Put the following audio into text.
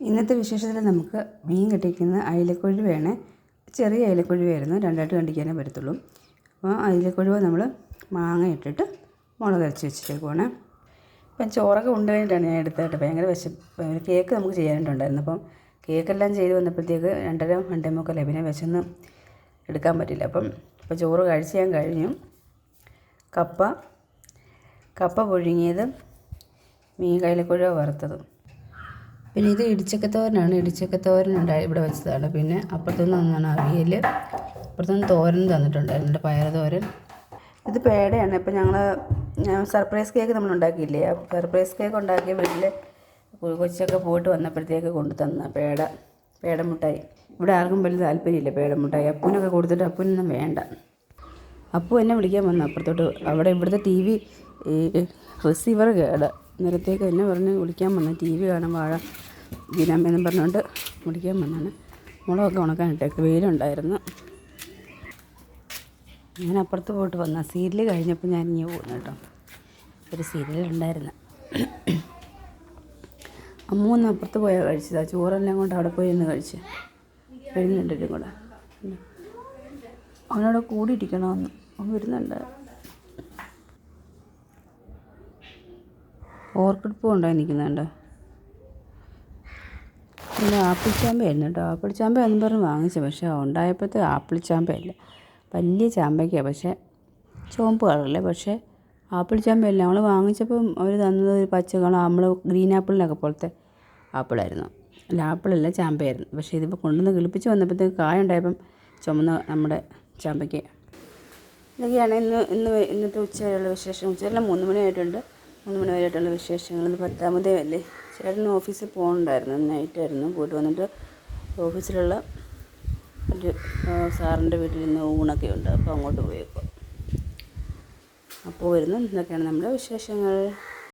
ഇന്നത്തെ വിശേഷത്തിൽ നമുക്ക് മീൻ കെട്ടിക്കുന്ന അയിലക്കൊഴുവയാണ് ചെറിയ അയിലക്കൊഴുവായിരുന്നു രണ്ടായിട്ട് കണ്ടിക്കാനേ പറ്റത്തുള്ളൂ. അപ്പോൾ അയിലക്കൊഴുവ നമ്മൾ മാങ്ങ ഇട്ടിട്ട് മുളക് അരച്ച് വെച്ചിട്ടേക്കുവാണ് ഇപ്പം ചോറൊക്കെ ഉണ്ട് കഴിഞ്ഞിട്ടാണ് ഞാൻ എടുത്തത്. ഭയങ്കര വിശപ്പ് കേക്ക് നമുക്ക് ചെയ്യാനായിട്ടുണ്ടായിരുന്നു. അപ്പം കേക്കെല്ലാം ചെയ്ത് വന്നപ്പോഴത്തേക്ക് രണ്ടര രണ്ടേ മുക്കാലായി പിന്നെ വിശന്ന് എടുക്കാൻ പറ്റില്ല. അപ്പം ഇപ്പോൾ ചോറ് കഴിച്ച് ഞാൻ കഴിഞ്ഞു. കപ്പ കപ്പ പുഴുങ്ങിയത് മീൻ കയ്യിലക്കുഴ വറുത്തതും. പിന്നെ ഇത് ഇടിച്ചക്ക തോരനാണ് ഇടിച്ചക്ക തോരൻ ഉണ്ടായി ഇവിടെ വെച്ചതാണ്. പിന്നെ അപ്പുറത്തുനിന്ന് തന്നാണ് അവിയൽ അപ്പുറത്തുനിന്ന് തോരൻ തന്നിട്ടുണ്ടായിരുന്നു. പയർ തോരൻ. ഇത് പേടയാണ്. ഇപ്പം ഞങ്ങൾ സർപ്രൈസ് കേക്ക് നമ്മൾ ഉണ്ടാക്കിയില്ലേ? സർപ്രൈസ് കേക്ക് ഉണ്ടാക്കിയ വീട്ടിൽ കൊച്ചൊക്കെ പോയിട്ട് വന്നപ്പോഴത്തേക്ക് കൊണ്ടു തന്ന പേട പേടമുട്ടായി. ഇവിടെ ആർക്കും വലിയ താല്പര്യമില്ല പേടമുട്ടായി. അപ്പൂനൊക്കെ കൊടുത്തിട്ട് അപ്പൂനൊന്നും വേണ്ട. അപ്പു എന്നെ വിളിക്കാൻ വന്നു അപ്പുറത്തോട്ട്. അവിടെ ഇവിടുത്തെ ടി വി റിസീവർ കേട്. നേരത്തേക്ക് എന്നെ പറഞ്ഞ് വിളിക്കാൻ വന്ന. ടി വി കാണാൻ വാഴ ദിനം എന്നും പറഞ്ഞുകൊണ്ട് വിളിക്കാൻ വന്നാണ്. മുളകൊക്കെ ഉണക്കാൻ വെയിലുണ്ടായിരുന്നു. ഞാൻ അപ്പുറത്ത് പോയിട്ട് വന്ന. സീരിയൽ കഴിഞ്ഞപ്പോൾ ഞാൻ ഇങ്ങനെ പോകുന്നു കേട്ടോ. ഒരു സീരിയൽ ഉണ്ടായിരുന്നു. അമ്മൂന്ന് അപ്പുറത്ത് പോയാൽ കഴിച്ചതാ. ചോറെല്ലാം കൊണ്ട് അവിടെ പോയി ഒന്ന് കഴിച്ച്. വരുന്നുണ്ട് കൂടെ. അവനോട് കൂടിയിരിക്കണമെന്ന്. അവൻ വരുന്നുണ്ട്. ഓർക്കിഡ് പൂ ഉണ്ടായി നിൽക്കുന്നുണ്ട്. പിന്നെ ആപ്പിൾ ചാമ്പയായിരുന്നു കേട്ടോ. ആപ്പിൾ ചാമ്പ എന്ന് പറഞ്ഞ് വാങ്ങിച്ചു. പക്ഷേ ഉണ്ടായപ്പോഴത്തെ ആപ്പിൾ ചാമ്പയല്ല വലിയ ചാമ്പയ്ക്കാണ് പക്ഷേ ചുവപ്പ് കളറല്ലേ? പക്ഷേ ആപ്പിൾ ചാമ്പയല്ല നമ്മൾ വാങ്ങിച്ചപ്പം അവർ തന്നത് ഒരു പച്ച കളർ നമ്മൾ ഗ്രീൻ ആപ്പിളിനൊക്കെ പോലത്തെ ആപ്പിളായിരുന്നു. അല്ല ആപ്പിളല്ല ചാമ്പയായിരുന്നു. പക്ഷേ ഇതിപ്പോൾ കൊണ്ടുവന്ന് കിളിപ്പിച്ച് വന്നപ്പോഴത്തേക്ക് കായ ഉണ്ടായപ്പം ചുമന്ന നമ്മുടെ ചാമ്പയ്ക്ക്. ഇതൊക്കെയാണ് ഇന്ന് ഇന്ന് ഇന്നത്തെ ഉച്ചവരെയുള്ള വിശേഷം. ഉച്ചയെല്ലാം മൂന്ന് മണിയായിട്ടുണ്ട് മൂന്ന് മണി വരെയായിട്ടുള്ള വിശേഷങ്ങൾ ഇന്ന് പത്താമതേ അല്ലേ ചേട്ടന് ഓഫീസിൽ പോകണുണ്ടായിരുന്നു. നൈറ്റായിരുന്നു പോയിട്ട് വന്നിട്ട് ഓഫീസിലുള്ള ഒരു സാറിന്റെ വീട്ടിൽ ഇന്ന് ഊണൊക്കെ ഉണ്ട്. അപ്പോൾ അങ്ങോട്ട് പോയപ്പോൾ അപ്പോൾ വരുന്നു. ഇതൊക്കെയാണ് നമ്മുടെ വിശേഷങ്ങൾ.